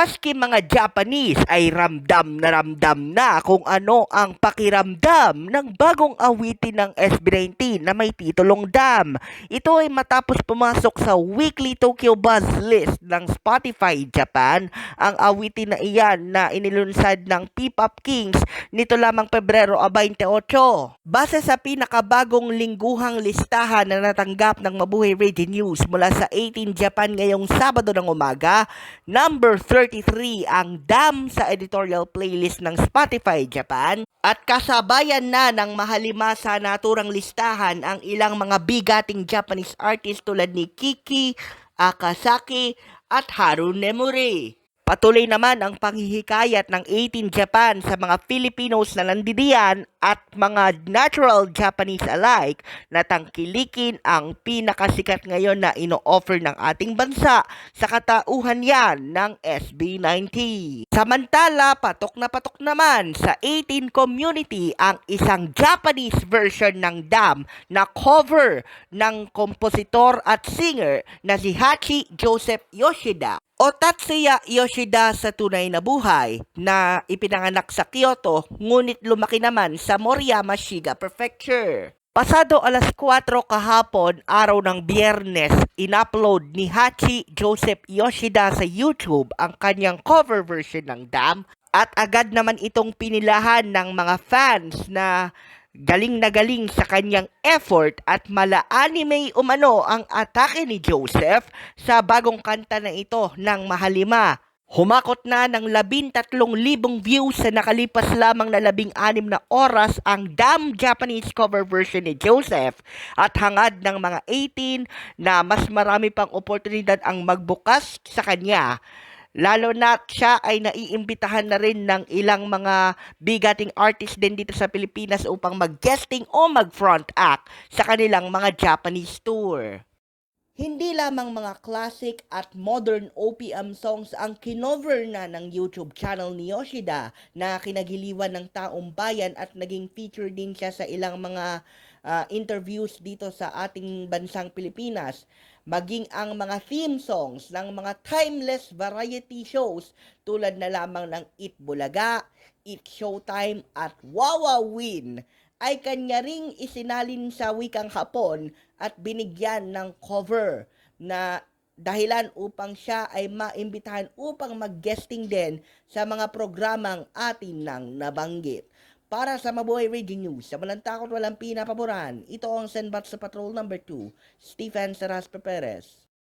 Paski mga Japanese ay ramdam na ramdam na kung ano ang pakiramdam ng bagong awitin ng SB19 na may titulong Dam. Ito ay matapos pumasok sa weekly Tokyo Buzz list ng Spotify Japan. Ang awitin na iyan na inilunsad ng P-Pop Kings nito lamang Pebrero 28. Base sa pinakabagong lingguhang listahan na natanggap ng Mabuhay Radio News mula sa 18 Japan ngayong Sabado ng umaga, number 33 ang DAM sa editorial playlist ng Spotify Japan at kasabayan na ng mahalima sa naturang listahan ang ilang mga bigating Japanese artist tulad ni Kiki, Akasaki at Haru Nemuri. Patuloy naman ang panghihikayat ng 18 Japan sa mga Filipinos na nandidiyan at mga natural Japanese alike na tangkilikin ang pinakasikat ngayon na ino-offer ng ating bansa sa katauhan yan ng SB90. Samantala, patok na patok naman sa 18 community ang isang Japanese version ng DAM na cover ng kompositor at singer na si Hachi Joseph Yoshida o Tatsuya Yoshida sa tunay na buhay na ipinanganak sa Kyoto ngunit lumaki naman sa Moriyama, Shiga Prefecture. Pasado alas 4 kahapon, araw ng biyernes, inupload ni Hachi Joseph Yoshida sa YouTube ang kanyang cover version ng Dam at agad naman itong pinilahan ng mga fans na galing na galing sa kanyang effort at mala anime umano ang atake ni Joseph sa bagong kanta na ito ng Mahalima. Humakot na ng 13,000 views sa nakalipas lamang na 16 na oras ang Damn Japanese cover version ni Joseph at hangad ng mga 18 na mas marami pang oportunidad ang magbukas sa kanya. Lalo na siya ay naiimbitahan na rin ng ilang mga bigating artist din dito sa Pilipinas upang mag-guesting o mag-front act sa kanilang mga Japanese tour. Hindi lamang mga classic at modern OPM songs ang kinover na ng YouTube channel ni Yoshida na kinagiliwan ng taong bayan at naging feature din siya sa ilang mga ah, interviews dito sa ating bansang Pilipinas. Maging ang mga theme songs ng mga timeless variety shows tulad na lamang ng It Bulaga, It Showtime at Wawa Win ay kanya ring isinalin sa wikang Hapon at binigyan ng cover na dahilan upang siya ay maimbitahan upang mag-guesting din sa mga programang atin nang nabanggit. Para sa Mabuhay Radio News, sa walang takot walang pinapaboran, ito ang Senbat sa Patrol number 2, Stephen Saraspe Perez.